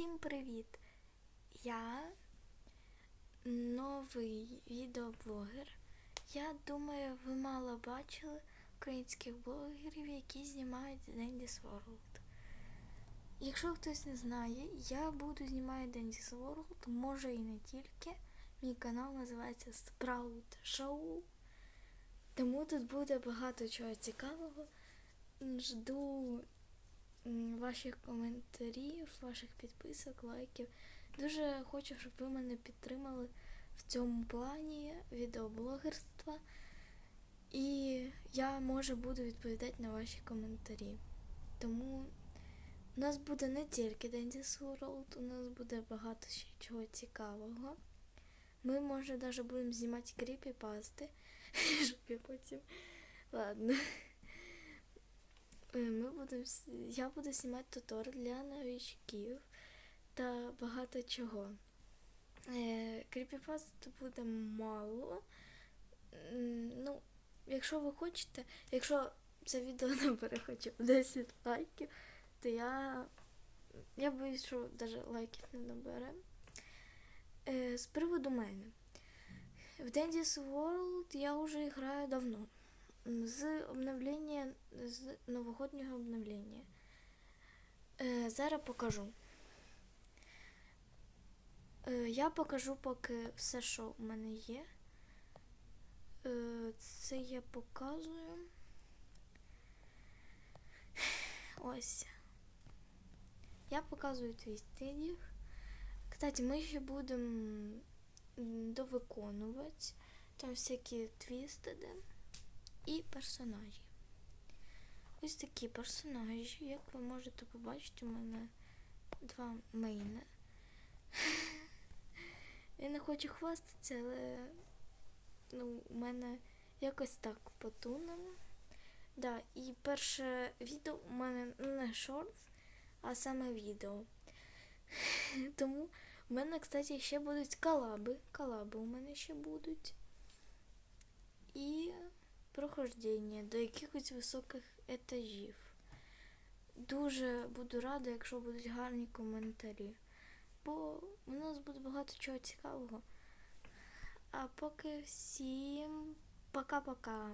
Всім привіт! Я новий відеоблогер. Я думаю, ви мало бачили українських блогерів, які знімають Dendis World. Якщо хтось не знає, я буду знімати Dendis World, може і не тільки. Мій канал називається Sprout Show. Тому тут буде багато чого цікавого. Жду ваших коментарів, ваших підписок, лайків. Дуже хочу, щоб ви мене підтримали в цьому плані відеоблогерства. І я може буду відповідати на ваші коментарі. Тому у нас буде не тільки Dendis World, у нас буде багато ще чого цікавого. Ми, може, навіть будемо знімати кріпіпасти, щоб я потім. Ладно. Е, Ми будемо, я буду знімати тутор для новичків та багато чого. Е, Кріпіпаст буде мало. Ну, якщо ви хочете, якщо це відео набере хоча б 10 лайків, то я, я боюсь, що навіть лайків не набере. Е, З приводу мене. В Dendis World я вже граю давно. З обновлення, з новогоднього обновлення. Е, зараз покажу. Е, я покажу поки все, що в мене є. Е, це я показую. Ось. Я показую твій стилів. Кстати, ми ще будемо довиконувати там всякі твістеди і персонажі. Ось такі персонажі, як ви можете побачити, у мене два мейни. Я не хочу хвастатися, але ну, у мене якось так по тунам. Да, і перше відео у мене не шорт, а саме відео. Тому у мене, кстати, ще будуть колаби. Колаби у мене ще будуть. І прохождення до якихось високих етажів. Дуже буду рада, якщо будуть гарні коментарі. Бо у нас буде багато чого цікавого. А поки всім пока-пока.